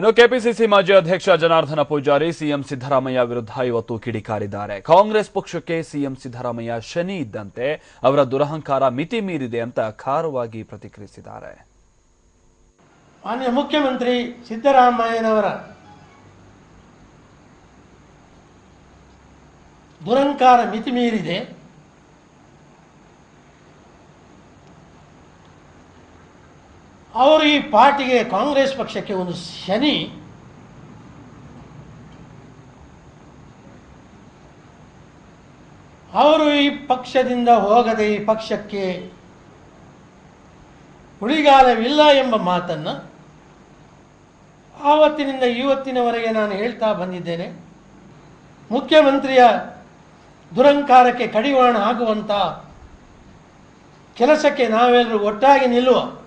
ಇನ್ನು ಕೆಪಿಸಿಸಿ ಮಾಜಿ ಅಧ್ಯಕ್ಷ ಜನಾರ್ದನ ಪೂಜಾರಿ ಸಿಎಂ ಸಿದ್ದರಾಮಯ್ಯ ವಿರುದ್ಧ ಇವತ್ತು ಕಿಡಿಕಾರಿದ್ದಾರೆ. ಕಾಂಗ್ರೆಸ್ ಪಕ್ಷಕ್ಕೆ ಸಿಎಂ ಸಿದ್ದರಾಮಯ್ಯ ಶನಿ ಇದ್ದಂತೆ ಅವರ ದುರಹಂಕಾರ ಮಿತಿ ಮೀರಿದೆ ಅಂತ ಖಾರವಾಗಿ ಪ್ರತಿಕ್ರಿಯಿಸಿದ್ದಾರೆ. ಮಾನ್ಯ ಮುಖ್ಯಮಂತ್ರಿ ಸಿದ್ದರಾಮಯ್ಯನವರ ದುರಹಂಕಾರ ಮಿತಿ ಮೀರಿದೆ ಅವರು ಈ ಪಾರ್ಟಿಗೆ ಕಾಂಗ್ರೆಸ್ ಪಕ್ಷಕ್ಕೆ ಒಂದು ಶನಿ. ಅವರು ಈ ಪಕ್ಷದಿಂದ ಹೋಗದೆ ಈ ಪಕ್ಷಕ್ಕೆ ಉಳಿಗಾಲವಿಲ್ಲ ಎಂಬ ಮಾತನ್ನು ಆವತ್ತಿನಿಂದ ಇವತ್ತಿನವರೆಗೆ ನಾನು ಹೇಳ್ತಾ ಬಂದಿದ್ದೇನೆ. ಮುಖ್ಯಮಂತ್ರಿಯ ದುರಂಕಾರಕ್ಕೆ ಕಡಿವಾಣ ಆಗುವಂಥ ಕೆಲಸಕ್ಕೆ ನಾವೆಲ್ಲರೂ ಒಟ್ಟಾಗಿ ನಿಲ್ಲುವ